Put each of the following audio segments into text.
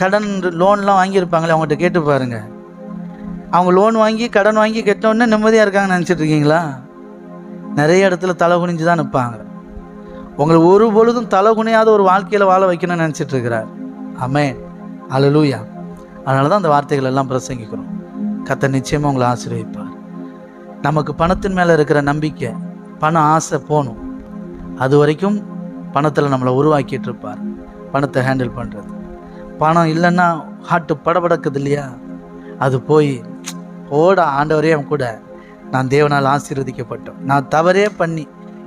கடன் லோன்லாம் வாங்கியிருப்பாங்களே அவங்ககிட்ட கேட்டு பாருங்கள் அவங்க லோன் வாங்கி கடன் வாங்கி கெட்டவுடனே நிம்மதியாக இருக்காங்கன்னு நினச்சிட்டு இருக்கீங்களா? நிறைய இடத்துல தலை குனிஞ்சு தான் நிற்பாங்க உங்களை ஒரு பொழுதும் தலை குனியாத ஒரு வாழ்க்கையில் வாழ வைக்கணும்னு நினச்சிட்டு இருக்கிறார். அமேன் அலலூயா அதனால தான் அந்த வார்த்தைகள் எல்லாம் பிரசங்கிக்கிறோம். கத்த நிச்சயமாக உங்களை ஆசீர்வதிப்பார். நமக்கு பணத்தின் மேலே இருக்கிற நம்பிக்கை பண ஆசை போகணும். அது வரைக்கும் பணத்தில் நம்மளை உருவாக்கிட்டு இருப்பார். பணத்தை ஹேண்டில் பண்ணுறது பணம் இல்லைன்னா ஹார்ட்டு படபடக்குது இல்லையா? அது போய் ஓட ஆண்டவரே அவன் கூட. நான் தேவனால் ஆசீர்வதிக்கப்பட்டோம். நான் தவறே பண்ணி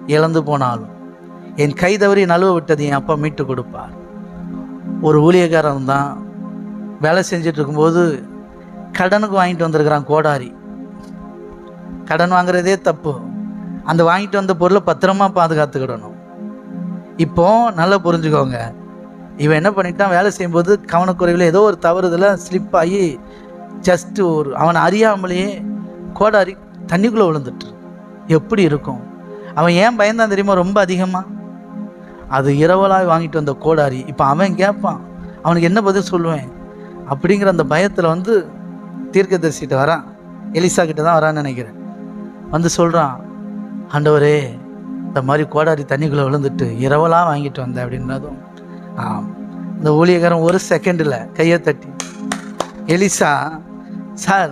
இழந்து போனாலும் என் கை தவறி நழுவ விட்டது என் அப்பா மீட்டு கொடுப்பார். ஒரு ஊழியக்காரன் தான் வேலை செஞ்சுட்டு இருக்கும்போது கடனுக்கு வாங்கிட்டு வந்திருக்கிறான் கோடாரி. கடன் வாங்குறதே தப்பு. அந்த வாங்கிட்டு வந்த பொருளை பத்திரமா பாதுகாத்துக்கிடணும். இப்போ நல்லா புரிஞ்சுக்கோங்க. இவன் என்ன பண்ணிட்டான்? வேலை செய்யும்போது கவனக்குறைவில் ஏதோ ஒரு தவறுதல ஸ்லிப் ஆகி ஜஸ்ட்டு ஒரு அவனை அறியாமலேயே கோடாரி தண்ணிக்குள்ளே விழுந்துட்டு எப்படி இருக்கும்? அவன் ஏன் பயந்தான் தெரியுமா? ரொம்ப அதிகமாக அது இரவலாக வாங்கிட்டு வந்த கோடாரி. இப்போ அவன் கேட்பான் அவனுக்கு என்ன பதில் சொல்லுவேன்? அப்படிங்கிற அந்த பயத்தில் வந்து தீர்க்கதரிசிட்ட வரான். எலிசா கிட்ட தான் வரான்னு நினைக்கிறேன். வந்து சொல்கிறான் ஆண்டவரே இந்த மாதிரி கோடாரி தண்ணிக்குள்ளே விழுந்துட்டு இரவலாக வாங்கிட்டு வந்தேன் அப்படின்னதும் ஆம் இந்த ஊழியக்காரன் ஒரு செகண்டில் கையை தட்டி. எலிசா சார்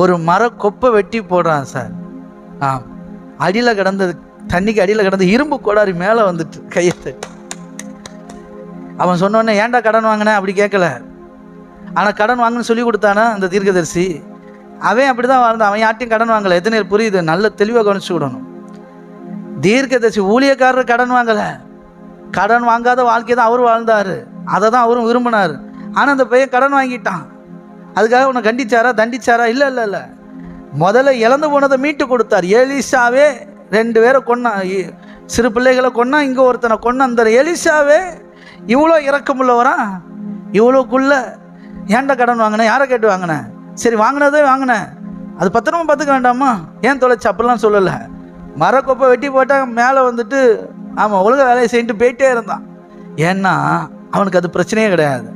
ஒரு மர கொப்பை வெட்டி போடுறான் சார். ஆ அடியில் கிடந்தது தண்ணிக்கு அடியில் கிடந்த இரும்பு கோடாரி மேலே வந்துட்டு கையை தட்டி. அவன் சொன்னோன்னே ஏன்டா கடன் வாங்கினேன் அப்படி கேட்கல ஆனால் கடன் வாங்கினு சொல்லி கொடுத்தானா அந்த தீர்க்கதரிசி? அவன் அப்படி தான் வாழ்ந்தான். அவன் யார்ட்டையும் கடன் வாங்கலை. எத்தனை புரியுது? நல்ல தெளிவாக கவனிச்சு விடணும். தீர்க்கதரிசி ஊழியக்காரர் கடன் வாங்கலை. கடன் வாங்காத வாழ்க்கை தான் அவர் வாழ்ந்தார். அதை தான் அவரும் விரும்பினார். ஆனால் அந்த பையன் கடன் வாங்கிட்டான். அதுக்காக உன்னை கண்டிச்சாரா தண்டிச்சாரா? இல்லை இல்லை இல்லை. முதல்ல இழந்து போனதை மீட்டு கொடுத்தார். எலிசாவே ரெண்டு பேரை கொன்னா சிறு பிள்ளைகளை கொன்னா இங்கே ஒருத்தனை கொன்ன அந்த எலிசாவே இவ்வளோ இறக்கமுள்ளவரா இவ்வளோக்குள்ள ஏன்டா கடன் வாங்கினேன் யாரை கேட்டு வாங்கினேன் சரி வாங்கினதே வாங்கினேன் அது பத்திரமா பார்த்துக்க வேண்டாமா? ஏன் தொலைச்சு? அப்படிலாம் சொல்லலை. மரக்கொப்பை வெட்டி போட்டால் மேலே வந்துட்டு ஆமாம் ஒழுங்கா வேலையை செஞ்சுட்டு போயிட்டே இருந்தான். ஏன்னா அவனுக்கு அது பிரச்சனையே கிடையாது.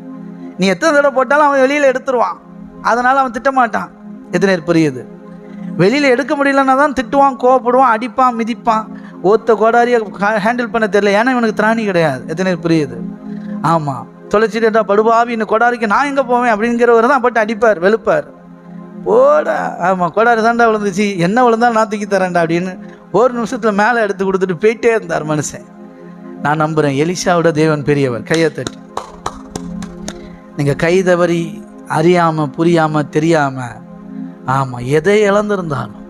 நீ எத்தனை தடவை போட்டாலும் அவன் வெளியில் எடுத்துருவான். அதனால் அவன் திட்டமாட்டான். எத்தனை பேர் புரியுது? வெளியில் எடுக்க முடியலன்னா தான் திட்டுவான் கோவப்படுவான் அடிப்பான் மிதிப்பான். ஒத்த கோடாரியை ஹேண்டில் பண்ண தெரியல. ஏன்னா இவனுக்கு திராணி கிடையாது. எத்தனை பேர் புரியுது? ஆமாம் தொலைச்சிட்டா படுபாவி இந்த கொடாரிக்கு நான் எங்கே போவேன் அப்படிங்கிறவர் தான் போட்டு அடிப்பார் வெளுப்பார். போடா. ஆமாம் கொடாரி தாண்டா விழுந்துச்சு. என்ன விழுந்தாலும் நான் தூக்கி தரேன்டா அப்படின்னு ஒரு நிமிஷத்தில் மேலே எடுத்து கொடுத்துட்டு போயிட்டே இருந்தார் மனுஷன். நான் நம்புகிறேன் எலிஷாவோட தேவன் பெரியவர். கையை தட்டி. நீங்கள் கை தவறி அறியாமல் புரியாமல் தெரியாமல் ஆமாம் எதை இழந்திருந்தாலும்.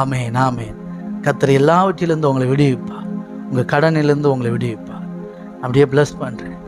ஆமேன் ஆமேன். கத்தர் எல்லாவற்றிலேருந்து உங்களை விடுவிப்பார். உங்கள் கடனிலேருந்து உங்களை விடுவிப்பார். அப்படியே ப்ளஸ் பண்ணுறேன்